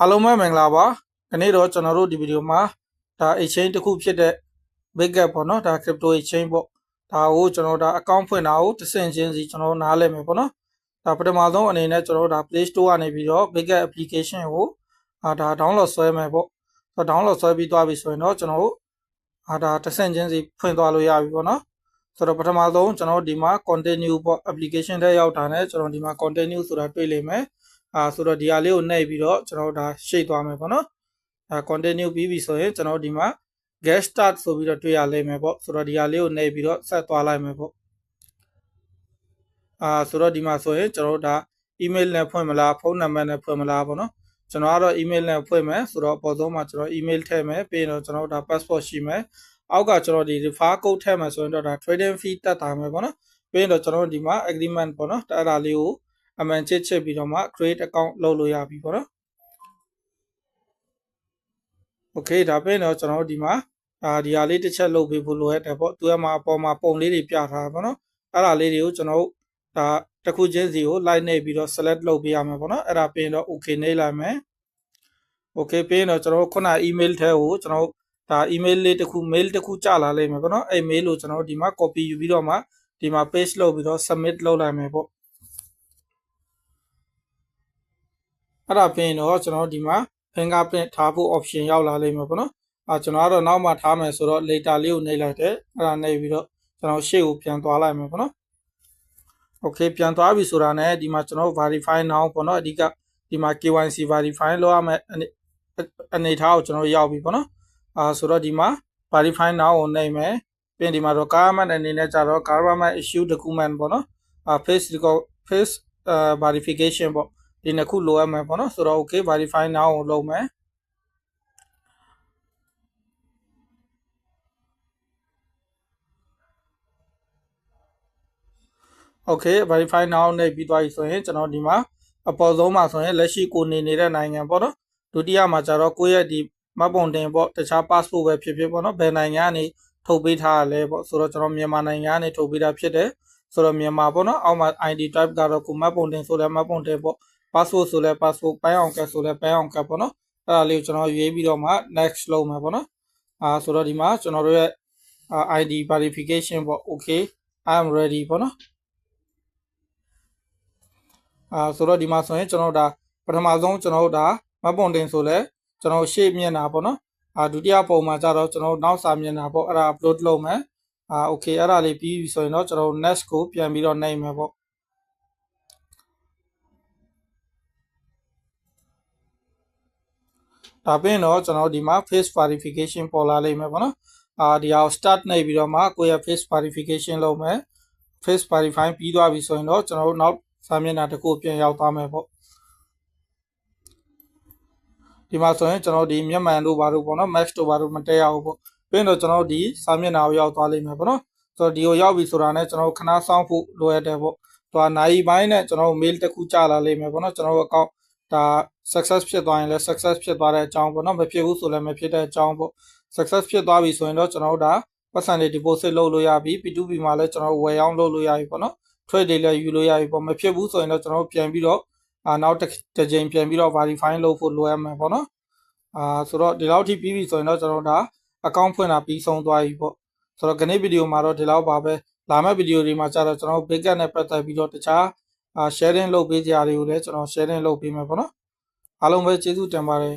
အားလုံးပဲမင်္ဂလာပါဒီနေ့တော့ကျွန်တော်တို့ဒီဗီဒီယိုမှာဒါ exchange တစ်ခုဖြစ်တဲ့ Bitget ပေါ့နော်ဒါ crypto exchange ပေါ့ဒါကိုကျွန်တော်ဒါ account ဖွင့်တာကိုတစ်ဆင့်ချင်းစီကျွန်တော်နားလည်မယ်ပေါ့နော်ဒါပထမဆုံးအနေနဲ့ကျွန်တော်ဒါ Play Store ကနေပြီးတော့ Bitget application ကိုအာဒါ download ဆွဲမယ်ပေါ့ဆိုတော့ download ဆွဲပြီးသွားပြီဆိုရင်တော့ကျွန်တော်တို့အာဒါတစ်ဆင့်ချင်းစီဖွင့်သွားလို့ရပြီပေါ့နော်ဆိုတော့ပထမဆုံးကျွန်တော်ဒီမှာ continue ပေါ့ application ထဲရောက်တာနဲ့ကျွန်တော်ဒီမှာ continue ဆိုတာတွေ့လိမ့်မယ် အာဆိုတော့ဒီဟာလေးကိုနှိပ်ပြီးတော့ကျွန်တော်တို့ဒါရှိတ်သွားမယ်ပေါ့နော်အဲ continue ပြီးပြီဆိုရင်ကျွန်တော်ဒီမှာ get start ဆိုပြီးတော့တွေ့ရလိမ့်မယ်ပေါ့ဆိုတော့ဒီဟာလေးကိုနှိပ်ပြီးတော့ဆက်သွားလိုက်မယ်ပေါ့အာဆိုတော့ဒီမှာဆိုရင်ကျွန်တော်တို့ဒါ email နဲ့ဖွင့်မလားဖုန်းနံပါတ်နဲ့ဖွင့်မလားပေါ့နော်ကျွန်တော်ကတော့ email နဲ့ဖွင့်မယ်ဆိုတော့အပေါ်ဆုံးမှာကျွန်တော် email ထည့်မယ်ပြီးတော့ကျွန်တော်တို့ဒါ passport ရှိမယ်အောက်ကကျွန်တော်ဒီ refer code ထည့်မယ်ဆိုရင်တော့ဒါ trading fee တက်တာမယ်ပေါ့နော်ပြီးတော့ကျွန်တော်တို့ဒီမှာ agreement ပေါ့နော်အဲ့ဒါလေးကို အမှန်ချစ်ချစ်ပြီးတော့မှ create account လုပ်လို့ရပြီပေါ့နော် okay ဒါပြင်တော့ကျွန်တော်တို့ဒီမှာအာဒီဟာလေးတစ်ချက်လုပ်ပေးဖို့လိုရတယ်ပေါ့သူကမှာအပေါ်မှာပုံလေးတွေပြထားတာပေါ့နော်အဲ့ဒါလေးတွေကိုကျွန်တော်တို့ဒါတစ်ခုချင်းစီကို line နေပြီးတော့ select လုပ်ပေးရမှာပေါ့နော်အဲ့ဒါပြင်တော့ okay နေလိုက်မယ် okay ပြင်တော့ကျွန်တော်တို့ခုန email ထဲကိုကျွန်တော်တို့ဒါ email လေးတစ်ခု mail တစ်ခုကြာလာလိမ့်မယ်ပေါ့နော်အဲ့ mail ကိုကျွန်တော်တို့ဒီမှာ copy ယူပြီးတော့မှဒီမှာ paste လုပ်ပြီးတော့ submit လုပ်လိုက်မယ်ပေါ့ အဲ့ဒါပြင်တော့ကျွန်တော်တို့ဒီမှာ fingerprint ထားဖို့ option ရောက်လာလိမ့်မယ်ပေါ့နော်အာကျွန်တော်ကတော့နောက်မှထားမယ်ဆိုတော့ later လေးကိုနှိပ်လိုက်တယ်အဲ့ဒါနှိပ်ပြီးတော့ကျွန်တော်ရှေ့ကိုပြန်သွားလိုက်မယ်ပေါ့နော် okay ပြန်သွားပြီဆိုတာနဲ့ဒီမှာကျွန်တော် verify now ပေါ့နော်အဓိကဒီမှာ KYC verify လုပ်ရမယ်အနေအနေထားကိုကျွန်တော်ရောက်ပြီပေါ့နော်အာဆိုတော့ဒီမှာ verify now ကိုနှိပ်မယ်ပြင်ဒီမှာတော့ government အနေနဲ့ကြတော့ government issue document ပေါ့နော်အာ face face verification ပေါ့ ဒီနှစ်ခုလိုအပ်မယ်ပေါ့နော်ဆိုတော့ okay verify now ကိုလုပ်မယ် okay verify now နဲ့ပြီးသွားပြီဆိုရင်ကျွန်တော်ဒီမှာအပေါ်ဆုံးမှာဆိုရင်လက်ရှိကိုနေနေတဲ့နိုင်ငံပေါ့နော်ဒုတိယမှာကျတော့ကိုယ့်ရဲ့ဒီမှတ်ပုံတင်ပေါ့တခြား passport ပဲဖြစ်ဖြစ်ပေါ့နော်ဘယ်နိုင်ငံကနေထုတ်ပေးထားရလဲပေါ့ဆိုတော့ကျွန်တော်မြန်မာနိုင်ငံကနေထုတ်ပေးတာဖြစ်တယ်ဆိုတော့မြန်မာပေါ့နော်အောက်မှာ ID type ကတော့ကိုမှတ်ပုံတင်ဆိုလဲမှတ်ပုံတင်ပေါ့ passport ဆိုလဲ passport ပိုင်းအောင်ကတ်ဆိုလဲပိုင်းအောင်ကတ်ပေါ့နော်အဲ့ဒါလေးကိုကျွန်တော်ရွေးပြီးတော့မှ next လုပ်မှာပေါ့နော်အာဆိုတော့ဒီမှာကျွန်တော်တို့ရဲ့ ID verification ပေါ့ okay i am ready ပေါ့နော်အာဆိုတော့ဒီမှာဆိုရင်ကျွန်တော်တို့ဒါပထမဆုံးကျွန်တော်တို့ဒါမှတ်ပုံတင်ဆိုလဲကျွန်တော်ရှေ့မျက်နှာပေါ့နော်အာဒုတိယပုံမှာကျတော့ကျွန်တော်နောက်စာမျက်နှာပေါ့အဲ့ဒါ upload လုပ်မယ်အာ okay အဲ့ဒါလေးပြီးပြီဆိုရင်တော့ကျွန်တော် next ကိုပြန်ပြီးတော့နှိပ်မယ်ပေါ့ ဒါပြင်တော့ကျွန်တော်ဒီမှာ face verification ပေါ်လာလိမ့်မယ်ပေါ့နော်အာဒီအောင် start နှိပ်ပြီးတော့မှကိုယ့်ရဲ့ face verification လုပ်မယ် face verify ပြီးသွားပြီဆိုရင်တော့ကျွန်တော်တို့နောက်စာမျက်နှာတစ်ခုပြန်ရောက်သွားမယ်ပေါ့ဒီမှာဆိုရင်ကျွန်တော်ဒီမျက်မှန်တို့ဘာတို့ပေါ့နော် match တို့ဘာတို့မတက်ရဘူးပေါ့ပြီးတော့ကျွန်တော်ဒီစာမျက်နှာကိုရောက်သွားလိမ့်မယ်ပေါ့နော်ဆိုတော့ဒီကိုရောက်ပြီဆိုတာနဲ့ကျွန်တော်ခဏစောင့်ဖို့လိုရတယ်ပေါ့သူကနိုင်ပိုင်းနဲ့ကျွန်တော် mail တစ်ခုကြာလာလိမ့်မယ်ပေါ့နော်ကျွန်တော် account ဒါ success ဖြစ်သွားရင်လည်း success ဖြစ်သွားတဲ့အကြောင်းပေါ့နော်မဖြစ်ဘူးဆိုလည်းမဖြစ်တဲ့အကြောင်းပေါ့ success ဖြစ်သွားပြီဆိုရင်တော့ကျွန်တော်တို့ဒါပတ်စံတွေ deposit လုပ်လို့ရပြီ P2P မှာလည်းကျွန်တော်ဝယ်ရောင်းလုပ်လို့ရပြီပေါ့နော် trade တွေလည်းယူလို့ရပြီပေါ့မဖြစ်ဘူးဆိုရင်တော့ကျွန်တော်တို့ပြန်ပြီးတော့အာနောက်တစ်ကြိမ်ပြန်ပြီးတော့ verify လုပ်ဖို့လိုအပ်မှာပေါ့နော်အာဆိုတော့ဒီလောက်ထိပြီးပြီဆိုရင်တော့ကျွန်တော်တို့ဒါ account ဖွင့်တာပြီးဆုံးသွားပြီပေါ့ဆိုတော့ခဏဗီဒီယိုမှာတော့ဒီလောက်ပါပဲလာမယ့်ဗီဒီယိုတွေမှာကျတော့ကျွန်တော်တို့ big နဲ့ပတ်သက်ပြီးတော့တခြား အာ sharing လုပ်ပေးကြတွေကိုလည်းကျွန်တော် sharing လုပ်ပေးမယ်ပေါ့နော်အားလုံးပဲကျေးဇူးတင်ပါတယ်